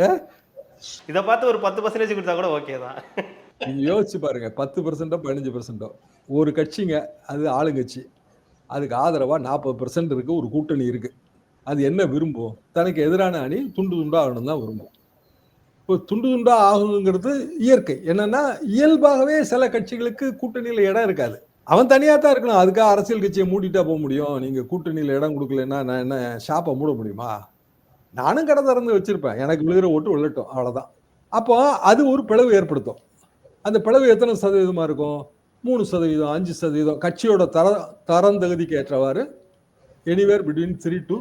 இதை பார்த்து ஒரு பத்து பர்சன்டேஜ் கொடுத்தா கூட ஓகே தான். நீங்க யோசிச்சு பாருங்க பத்து பெர்சென்டோ பதினஞ்சு பெர்சென்டோ ஒரு கட்சிங்க அது ஆளுங்கட்சி. அதுக்கு ஆதரவா நாற்பது பெர்சென்ட் இருக்கு ஒரு கூட்டணி இருக்கு. அது என்ன விரும்பும்? தனக்கு எதிரான அணி துண்டு துண்டா ஆகணும் தான் விரும்பும். இப்போ துண்டு துண்டா ஆகணுங்கிறது இயற்கை. என்னன்னா இயல்பாகவே சில கட்சிகளுக்கு கூட்டணியில இடம் இருக்காது. அவன் தனியா தான் இருக்கணும். அதுக்காக அரசியல் கட்சியை மூடிட்டா போக முடியும். நீங்க கூட்டணியில இடம் கொடுக்கலன்னா நான் என்ன ஷாப்பை மூட முடியுமா? நானும் கடை திறந்து வச்சிருப்பேன். எனக்கு விழுகிற ஓட்டு விழட்டும். அவ்வளவுதான். அப்போ அது ஒரு பிளவு ஏற்படுத்தும். அந்த பிளவு எத்தனை சதவீதமா இருக்கும்? மூணு சதவீதம் அஞ்சு சதவீதம். கட்சியோட தர தரம் தகுதிக்கு ஏற்றவாறு anywhere between three to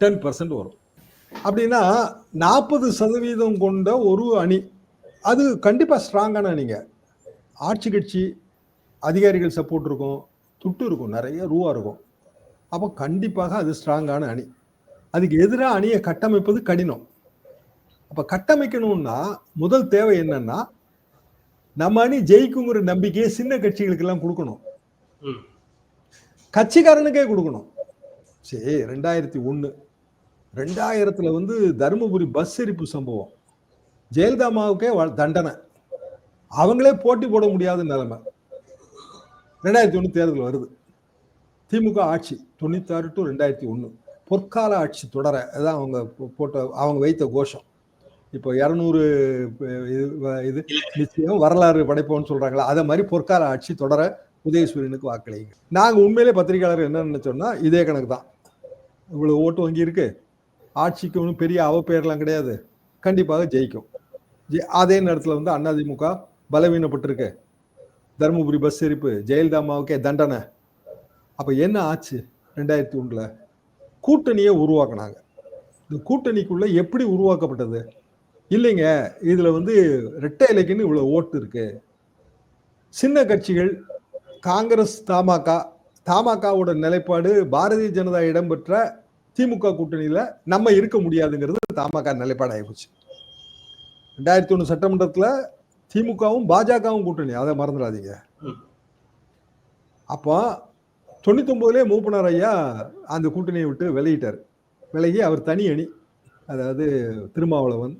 ten percent வரும். அப்படின்னா நாற்பது சதவீதம் கொண்ட ஒரு அணி அது கண்டிப்பாக ஸ்ட்ராங்கான அணிங்க. ஆட்சி கட்சி அதிகாரிகள் சப்போர்ட் இருக்கும் துட்டு இருக்கும் நிறைய ரூபா இருக்கும். அப்போ கண்டிப்பாக அது ஸ்ட்ராங்கான அணி. அதுக்கு எதிராக அணியை கட்டமைப்பது கடினம். அப்போ கட்டமைக்கணும்னா முதல் தேவை என்னன்னா நம்ம அணி ஜெயிக்குங்கிற நம்பிக்கையை சின்ன கட்சிகளுக்கு எல்லாம் கொடுக்கணும் கட்சிக்காரனுக்கே கொடுக்கணும். சரி ரெண்டாயிரத்தி ஒன்று ரெண்டாயிரத்துல வந்து தருமபுரி பஸ் எரிப்பு சம்பவம். ஜெயலலிதா அம்மாவுக்கே தண்டனை. அவங்களே போட்டி போட முடியாத நிலைமை. ரெண்டாயிரத்தி ஒன்று தேர்தல் வருது. திமுக ஆட்சி தொண்ணூத்தாறு டு ரெண்டாயிரத்தி ஒன்று பொற்கால ஆட்சி தொடர அதான் அவங்க போட்ட அவங்க வைத்த கோஷம். இப்போ இரநூறு இது இது நிச்சயம் வரலாறு படைப்போம்னு சொல்கிறாங்களா அதை மாதிரி பொற்கால ஆட்சி தொடர உதயசூரியனுக்கு வாக்களிங்க. நாங்கள் உண்மையிலே பத்திரிகையாளர் என்ன நினைச்சோம்னா இதே கணக்கு தான். இவ்வளோ ஓட்டு வங்கி இருக்கு. ஆட்சிக்கு ஒன்றும் பெரிய அவப்பெயர்லாம் கிடையாது. கண்டிப்பாக ஜெயிக்கும். ஜெ- அதே நேரத்தில் வந்து அதிமுக பலவீனப்பட்டிருக்கு. தருமபுரி பஸ் எரிப்பு ஜெயலலிதா அம்மாவுக்கே தண்டனை. அப்போ என்ன ஆச்சு ரெண்டாயிரத்தி ஒன்றில் கூட்டணியை உருவாக்குனாங்க. இந்த கூட்டணிக்குள்ளே எப்படி உருவாக்கப்பட்டது? இல்லைங்க இதில் வந்து ரெட்டை இலைக்குன்னு இவ்வளோ ஓட்டு இருக்கு. சின்ன கட்சிகள் காங்கிரஸ் தமாக தமாகவோட நிலைப்பாடு பாரதிய ஜனதா இடம்பெற்ற திமுக கூட்டணியில் நம்ம இருக்க முடியாதுங்கிறது தமாக நிலைப்பாடு ஆயிப்போச்சு ரெண்டாயிரத்தி ஒன்று சட்டமன்றத்தில் திமுகவும் பாஜகவும் கூட்டணி. அதை மறந்துடாதீங்க. அப்போ தொண்ணூத்தொன்பதுலேயே மூப்பனார் ஐயா அந்த கூட்டணியை விட்டு விலகிட்டார் விலகி அவர் தனி அணி. அதாவது திருமாவளவன்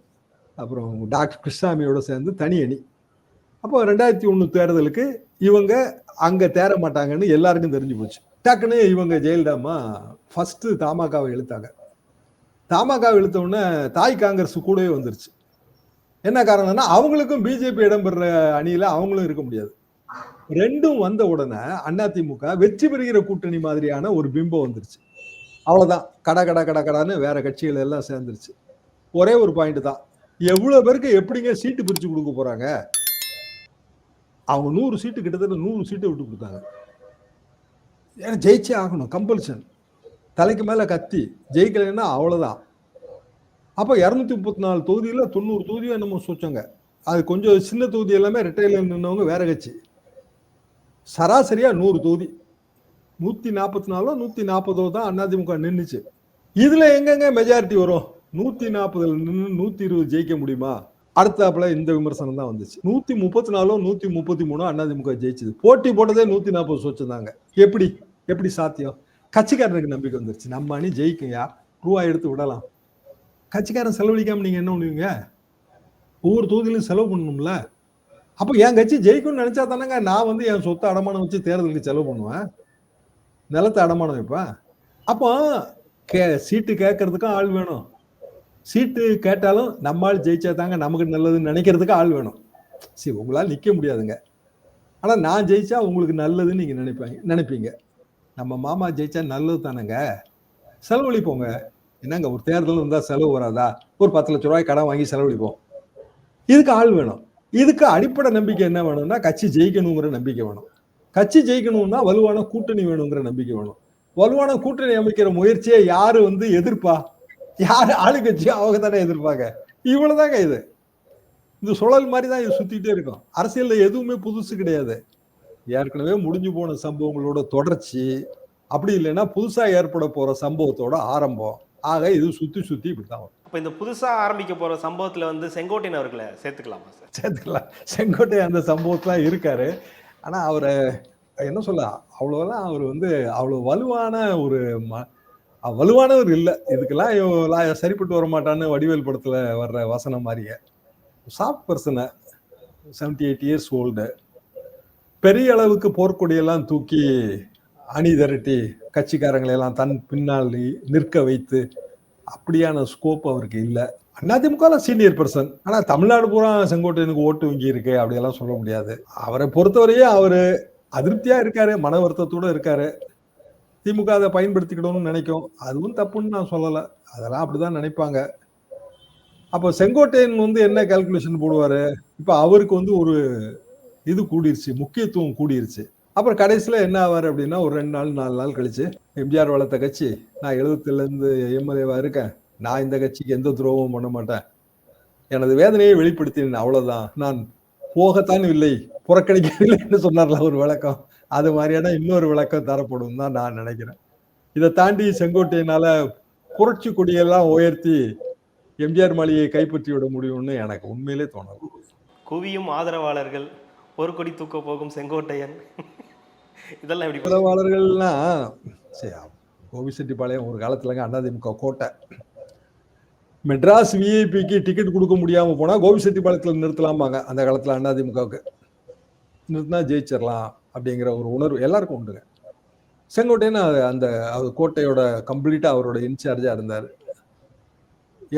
அப்புறம் டாக்டர் கிருஷ்ணாமியோட சேர்ந்து தனி அணி. அப்போ ரெண்டாயிரத்தி ஒன்று தேர்தலுக்கு இவங்க அங்க தேர மாட்டாங்கன்னு எல்லாருக்கும் தெரிஞ்சு போச்சு. டக்குன்னு இவங்க ஜெயலலிதாமா ஃபர்ஸ்ட் தமாகாவை இழுத்தாங்க. தமாகாவை இழுத்த உடனே தாய் காங்கிரஸ் கூடவே வந்துருச்சு. என்ன காரணம்னா அவங்களுக்கும் பிஜேபி இடம்பெற அணியில அவங்களும் இருக்க முடியாது. ரெண்டும் வந்த உடனே அதிமுக வெற்றி பெறுகிற கூட்டணி மாதிரியான ஒரு பிம்பம் வந்துருச்சு. அவ்வளவுதான். கட கட கட கடான்னு வேற கட்சிகள் எல்லாம் சேர்ந்துருச்சு. ஒரே ஒரு பாயிண்ட் தான். எவ்வளவு பேருக்கு எப்படிங்க சீட்டு பிரிச்சு கொடுக்க போறாங்க? அவங்க நூறு சீட்டு கிட்டத்தட்ட நூறு சீட்டை விட்டு கொடுத்தாங்க. ஏன்னா ஜெயிச்சே ஆகணும். கம்பல்ஷன் தலைக்கு மேல கத்தி. ஜெயிக்கலைன்னா அவ்வளவுதான். அப்போ இரநூத்தி முப்பத்தி நாலு தொகுதியில் தொண்ணூறு தொகுதியும் என்னமோ சொச்சாங்க. அது கொஞ்சம் சின்ன தொகுதி எல்லாமே ரிட்டையில நின்றவங்க வேற கட்சி. சராசரியாக நூறு தொகுதி. நூற்றி நாற்பத்தி நாலோ நூற்றி நாற்பதோ தான் அதிமுக நின்றுச்சு இதில் எங்கெங்க மெஜாரிட்டி வரும்? நூற்றி நாற்பதில் நின்று நூற்றி இருபது ஜெயிக்க முடியுமா? அடுத்தாப்புல இந்த விமர்சனம் தான் வந்துச்சு. நூற்றி முப்பத்தி நாலோ நூற்றி முப்பத்தி மூணோ அதிமுக ஜெயிச்சது. போட்டி போட்டதே நூற்றி நாற்பது சொச்சிருந்தாங்க எப்படி? எப்படி சாத்தியம்? கட்சிக்காரனுக்கு நம்பிக்கை வந்துருச்சு. நம்ம அணி ஜெயிக்குங்க ரூபாய் எடுத்து விடலாம். கட்சிக்காரன் செலவழிக்காம நீங்கள் என்ன பண்ணுவீங்க? ஒவ்வொரு தொகுதியிலும் செலவு பண்ணணும்ல. அப்போ என் கட்சி ஜெயிக்கும்னு நினச்சா தானேங்க நான் வந்து என் சொத்தை அடமானம் வச்சு தேர்தலுக்கு செலவு பண்ணுவேன். நிலத்தை அடமானம் வைப்பேன். அப்போ கே சீட்டு கேட்கறதுக்கும் ஆள் வேணும். சீட்டு கேட்டாலும் நம்ம ஆள் ஜெயிச்சா தாங்க நமக்கு நல்லதுன்னு நினைக்கிறதுக்கு ஆள் வேணும். சரி உங்களால் நிற்க முடியாதுங்க. ஆனால் நான் ஜெயிச்சா உங்களுக்கு நல்லதுன்னு நீங்கள் நினைப்பாங்க நினைப்பீங்க. நம்ம மாமா ஜெயிச்சா நல்லது தானேங்க. செலவழிப்போங்க. என்னங்க ஒரு தேர்தல் இருந்தால் செலவு வராதா? ஒரு பத்து லட்ச ரூபாய் கடன் வாங்கி செலவழிப்போம். இதுக்கு ஆள் வேணும். இதுக்கு அடிப்படை நம்பிக்கை என்ன வேணும்னா கட்சி ஜெயிக்கணுங்கிற நம்பிக்கை வேணும். கட்சி ஜெயிக்கணும்னா வலுவான கூட்டணி வேணுங்கிற நம்பிக்கை வேணும். வலுவான கூட்டணி அமைக்கிற முயற்சியை யாரு வந்து எதிர்ப்பா? யாரு ஆளுங்கட்சி அவங்க தானே எதிர்ப்பாங்க. இவ்வளவுதாங்க இது. இந்த சுழல் மாதிரி தான் இது சுத்திட்டே இருக்கும். அரசியல்ல எதுவுமே புதுசு கிடையாது. ஏற்கனவே முடிஞ்சு போன சம்பவங்களோட தொடர்ச்சி. அப்படி இல்லைன்னா புதுசா ஏற்பட போற சம்பவத்தோட ஆரம்பம். ஆக இது சுத்தி சுத்தி இப்படித்தான் வரும். இப்போ இந்த புதுசாக ஆரம்பிக்க போகிற சம்பவத்தில் வந்து செங்கோட்டையன் அவர்களை சேர்த்துக்கலாமா சார் சேர்த்துக்கலாம். செங்கோட்டை அந்த சம்பவத்துல இருக்காரு. ஆனா அவரை என்ன சொல்ல அவ்வளோலாம் அவர் வந்து அவ்வளோ வலுவான ஒரு ம வலுவானவர் இல்லை. இதுக்கெல்லாம் சரிப்பட்டு வர மாட்டான்னு வடிவேல் படத்துல வர்ற வசனம் மாதிரியே. சாஃப்ட் பர்சனை செவன்டி எயிட் இயர்ஸ் ஓல்டு பெரிய அளவுக்கு போர்க்கொடியெல்லாம் தூக்கி அணி திரட்டி கட்சிக்காரங்களை எல்லாம் தன் பின்னால் நிற்க வைத்து அப்படியான ஸ்கோப் அவருக்கு இல்லை. அதிமுக சீனியர் பர்சன் ஆனால் தமிழ்நாடு பூரா செங்கோட்டையனுக்கு ஓட்டு வங்கி இருக்கு அப்படியெல்லாம் சொல்ல முடியாது. அவரை பொறுத்தவரையே அவர் அதிருப்தியாக இருக்காரு மன வருத்தத்தோட இருக்காரு. திமுக அதை பயன்படுத்திக்கணும்னு நினைக்கும். அதுவும் தப்புன்னு நான் சொல்லலை. அதெல்லாம் அப்படிதான் நினைப்பாங்க. அப்போ செங்கோட்டையன் வந்து என்ன கால்குலேஷன் போடுவார்? இப்போ அவருக்கு வந்து ஒரு இது கூடிருச்சு முக்கியத்துவம் கூடிருச்சு. அப்புறம் கடைசியில் என்ன ஆவார் அப்படின்னா ஒரு ரெண்டு நாள் நாலு நாள் கழிச்சு எம்ஜிஆர் வளர்த்த கட்சி நான் எழுபத்துல இருந்து இருக்கேன். நான் இந்த கட்சிக்கு எந்த துரோகமும் பண்ண மாட்டேன். எனது வேதனையை வெளிப்படுத்தினேன். அவ்வளோதான் நான் போகத்தான் இல்லை. புறக்கணிக்கவில்லைன்னு சொன்னார்ல ஒரு விளக்கம். அது மாதிரியான இன்னொரு விளக்கம் தரப்படும் தான் நான் நினைக்கிறேன். இதை தாண்டி செங்கோட்டையினால புரட்சி கொடியெல்லாம் உயர்த்தி எம்ஜிஆர் மாளிகையை கைப்பற்றி விட முடியும்னு எனக்கு உண்மையிலே தோணல. குவியும் ஆதரவாளர்கள் ஒரு கொடி தூக்க போகும் செங்கோட்டையன். இதெல்லாம் எப்படி ஆதரவாளர்கள்லாம் சரி கோபிச்செட்டிப்பாளையம் ஒரு காலத்துலங்க அதிமுக கோட்டை. மெட்ராஸ் விஐபிக்கு டிக்கெட் கொடுக்க முடியாமல் போனால் கோபிச்செட்டிப்பாளையத்தில் நிறுத்தலாமாங்க அந்த காலத்தில் அதிமுகவுக்கு நிறுத்தினா ஜெயிச்சிடலாம் அப்படிங்கிற ஒரு உணர்வு எல்லாருக்கும் உண்டுங்க. செங்கோட்டையன் அந்த அது கோட்டையோட கம்ப்ளீட்டாக அவரோட இன்சார்ஜாக இருந்தார்.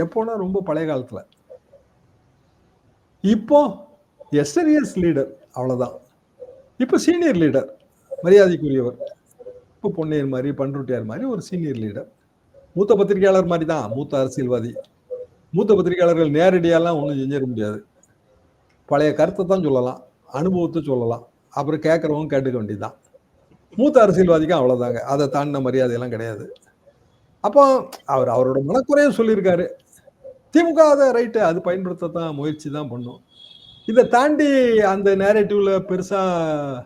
எப்போனா ரொம்ப பழைய காலத்தில். இப்போ எஸ்என்எஸ் லீடர் அவ்வளோதான் இப்போ சீனியர் லீடர் மரியாதைக்குரியவர். இப்போ பொன்னையர் மாதிரி பன்ருட்டியார் மாதிரி ஒரு சீனியர் லீடர் மூத்த பத்திரிகையாளர் மாதிரி தான் மூத்த அரசியல்வாதி. மூத்த பத்திரிகையாளர்கள் நேரடியாலாம் ஒன்றும் செஞ்சிட முடியாது. பழைய கருத்தை தான் சொல்லலாம் அனுபவத்தை சொல்லலாம். அப்புறம் கேட்குறவங்க கேட்டுக்க வேண்டியதுதான். மூத்த அரசியல்வாதிக்கும் அவ்வளோதாங்க அதை தாண்டின மரியாதையெல்லாம் கிடையாது. அப்போ அவர் அவரோட மனக்குறையும் சொல்லியிருக்காரு. திமுக அதை ரைட்டு அது பயன்படுத்த தான் முயற்சி தான் பண்ணும். இதை தாண்டி அந்த நேரேட்டிவ்ல பெருசாக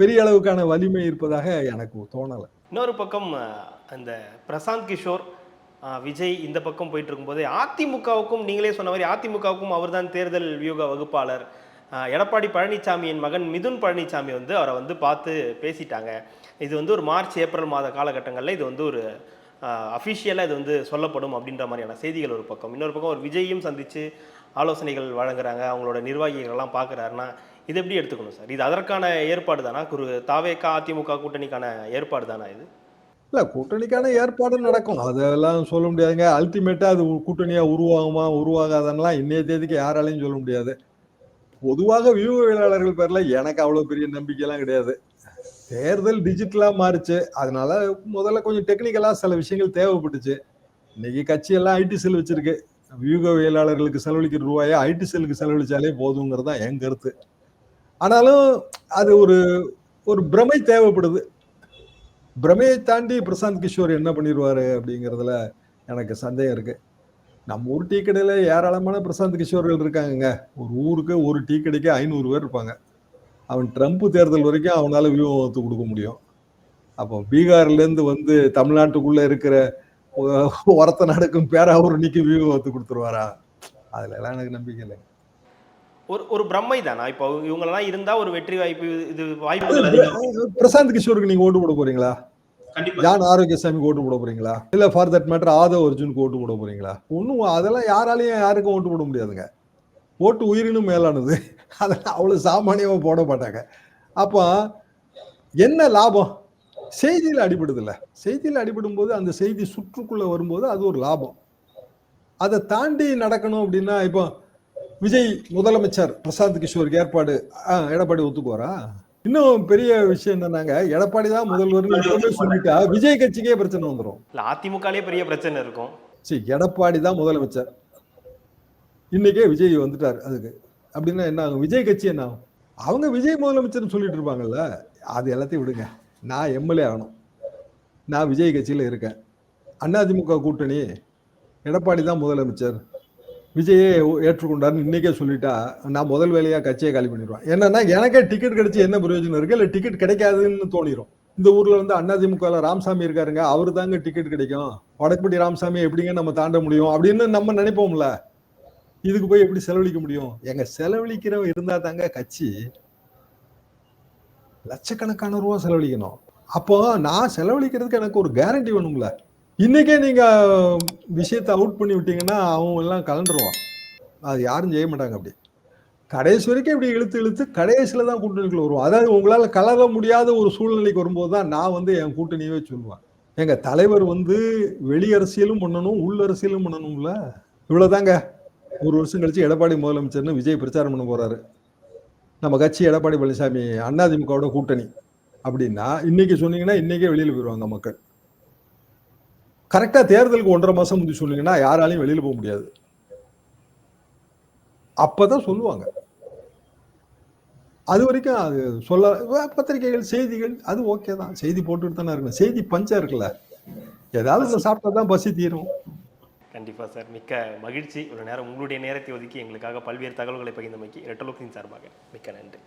பெரிய அளவுக்கான வலிமை இருப்பதாக எனக்கு தோணலை. இன்னொரு பக்கம் அந்த பிரசாந்த் கிஷோர் விஜய் இந்த பக்கம் போயிட்டு இருக்கும்போது அதிமுகவுக்கும் நீங்களே சொன்ன மாதிரி அதிமுகவுக்கும் அவர்தான் தேர்தல் வியூக வகுப்பாளர். எடப்பாடி பழனிசாமியின் மகன் மிதுன் பழனிசாமி வந்து அவரை வந்து பார்த்து பேசிட்டாங்க. இது வந்து ஒரு மார்ச் ஏப்ரல் மாத காலகட்டங்களில் இது வந்து ஒரு அஃபிஷியலாக இது வந்து சொல்லப்படும் அப்படின்ற மாதிரியான செய்திகள் ஒரு பக்கம். இன்னொரு பக்கம் ஒரு விஜயையும் சந்தித்து ஆலோசனைகள் வழங்குறாங்க. அவங்களோட நிர்வாகிகள்லாம் பார்க்குறாருன்னா இது எப்படி எடுத்துக்கணும் சார்? இது அதற்கான ஏற்பாடு தானா? ஒரு தாவேக்கா அதிமுக கூட்டணிக்கான ஏற்பாடு தானா இது? இல்லை கூட்டணிக்கான ஏற்பாடு நடக்கும். அதெல்லாம் சொல்ல முடியாதுங்க. அல்டிமேட்டாக அது கூட்டணியாக உருவாகுமா உருவாகாதன்னெலாம் இன்னைய தேதிக்கு யாராலையும் சொல்ல முடியாது. பொதுவாக வியூகவியலாளர்கள் பேரில் எனக்கு அவ்வளோ பெரிய நம்பிக்கையெல்லாம் கிடையாது. தேர்தல் டிஜிட்டலாக மாறுச்சு. அதனால முதல்ல கொஞ்சம் டெக்னிக்கலாக சில விஷயங்கள் தேவைப்பட்டுச்சு. இன்னைக்கு கட்சியெல்லாம் ஐடி செல் வச்சிருக்கு. வியூகவியலாளர்களுக்கு செலவழிக்கிற ரூபாயை ஐடி செல்லுக்கு செலவழிச்சாலே போதுங்கிறது தான் என் கருத்து. ஆனாலும் அது ஒரு ஒரு பிரமை தேவைப்படுது. பிரமையை தாண்டி பிரசாந்த் கிஷோர் என்ன பண்ணிடுவாரு அப்படிங்கிறதுல எனக்கு சந்தேகம் இருக்கு. நம்ம ஊர் டீ கடையில் ஏராளமான பிரசாந்த் கிஷோர்கள் இருக்காங்கங்க. ஒரு ஊருக்கு ஒரு டீ கடைக்கு ஐநூறு பேர் இருப்பாங்க. அவன் ட்ரம்ப் தேர்தல் வரைக்கும் அவனால் வியூகத்து கொடுக்க முடியும். அப்போ பீகார்லேருந்து வந்து தமிழ்நாட்டுக்குள்ளே இருக்கிற உரத்த நடக்கும் பேராவூர் பேராவூரணிக்கு வியூகத்து கொடுத்துருவாரா? அதுல எல்லாம் எனக்கு நம்பிக்கை இல்லை ஒரு ஒரு பிரம்மை தானா? இப்போ இவங்களெல்லாம் இருந்தா ஒரு வெற்றி வாய்ப்பு இது அதிகம் பிரசாந்த் கிஷோருக்கு நீங்க ஓட்டு போட போறீங்களா? ஜான் ஆரோக்கியசாமிக்கு ஓட்டு போட போறீங்களா? இல்ல ஃபார் தட் மேட்டர் ஆதவ் அர்ஜுனுக்கு ஓட்டு போட போறீங்களா? ஒன்றும் அதெல்லாம் யாராலையும் யாருக்கும் ஓட்டு போட முடியாதுங்க. ஓட்டு உயிரினும் மேலானது. அதெல்லாம் அவ்வளவு சாமானியமா போட மாட்டாங்க. அப்போ என்ன லாபம்? செய்தியில் அடிபடுது இல்ல செய்தியில் அடிபடும் போது அந்த செய்தி சுற்றுக்குள்ள வரும்போது அது ஒரு லாபம். அதை தாண்டி நடக்கணும் அப்படின்னா இப்போ விஜய் முதலமைச்சர் பிரசாந்த் கிஷோருக்கு ஏற்பாடு ஆ, எடப்பாடி ஒத்துக்குவாரா? இன்னும் பெரிய விஷயம் என்னன்னாங்க எடப்பாடி தான் முதல்வர்னு இப்பவே சொல்லிட்டா விஜய் கட்சிக்கே பிரச்சனை வந்துடும் இல்ல அதிமுகலயே பெரிய பிரச்சனை இருக்கும். சரி எடப்பாடி தான் முதலமைச்சர். இன்னைக்கே விஜய் வந்துட்டார் அதுக்கு. அப்படின்னா என்ன ஆகும்? விஜய் கட்சி என்ன ஆகும்? அவங்க விஜய் முதலமைச்சர்னு சொல்லிட்டு இருப்பாங்கல்ல அது எல்லாத்தையும் விடுங்க. நான் எம்எல்ஏ ஆகணும். நான் விஜய் கட்சியில் இருக்கேன். அதிமுக கூட்டணி எடப்பாடி தான் முதலமைச்சர். விஜயே ஏற்றுக்கொண்டார்னு இன்னைக்கே சொல்லிட்டா நான் முதல் வேலையா கட்சியை காலி பண்ணிடுவேன். என்னன்னா எனக்கே டிக்கெட் கிடைச்சி என்ன பிரயோஜனம் இருக்கு? இல்லை டிக்கெட் கிடைக்காதுன்னு தோணிரும். இந்த ஊர்ல வந்து அதிமுகவில் ராமசாமி இருக்காருங்க அவர் தாங்க டிக்கெட் கிடைக்கும். வடக்குப்பட்டி ராமசாமி எப்படிங்க நம்ம தாண்ட முடியும் அப்படின்னு நம்ம நினைப்போம்ல. இதுக்கு போய் எப்படி செலவழிக்க முடியும்? எங்க செலவழிக்கிறவன் இருந்தா தாங்க கட்சி லட்சக்கணக்கான ரூபா செலவழிக்கணும். அப்போ நான் செலவழிக்கிறதுக்கு எனக்கு ஒரு கேரண்டி வேணும்ல. இன்னைக்கே நீங்க விஷயத்தை அவுட் பண்ணி விட்டீங்கன்னா அவங்க எல்லாம் கலண்டுருவான் அது யாரும் செய்ய மாட்டாங்க அப்படி. கடைசி வரைக்கும் இப்படி இழுத்து இழுத்து கடைசியில தான் கூட்டணிக்குள்ள வருவோம் அதாவது உங்களால் கலர முடியாத ஒரு சூழ்நிலைக்கு வரும்போது தான் நான் வந்து என் கூட்டணியவே சொல்லுவேன். எங்க தலைவர் வந்து வெளியரசியலும் பண்ணணும் உள்ளரசியலும் பண்ணணும்ல. இவ்வளோதாங்க ஒரு வருஷம் கழிச்சு எடப்பாடி முதலமைச்சர்னு விஜய் பிரச்சாரம் பண்ண போறாரு. நம்ம கட்சி எடப்பாடி பழனிசாமி அதிமுகவோட கூட்டணி. அப்படின்னா இன்னைக்கு சொன்னீங்கன்னா இன்னைக்கே வெளியில் போயிடுவாங்க மக்கள். கரெக்டா தேர்தலுக்கு ஒன்றரை மாசம் முந்தி சொன்னீங்கன்னா யாராலையும் வெளியில போக முடியாது. அப்பதான் சொல்லுவாங்க. அது வரைக்கும் அது சொல்ல பத்திரிகைகள் செய்திகள் அது ஓகே தான். செய்தி போட்டுட்டு தானே இருக்கணும். செய்தி பஞ்சம் இருக்குல்ல. ஏதாவது சாப்பிட்டா தான் பசி தீரும். கண்டிப்பா சார். மிக்க மகிழ்ச்சி. ஒரு நேரம் உங்களுடைய நேரத்தை ஒதுக்கி எங்களுக்காக பல்வேறு தகவல்களை பகிர்ந்தமைக்கு ரெட்டலோக்கின் சார்பாக மிக்க நன்றி.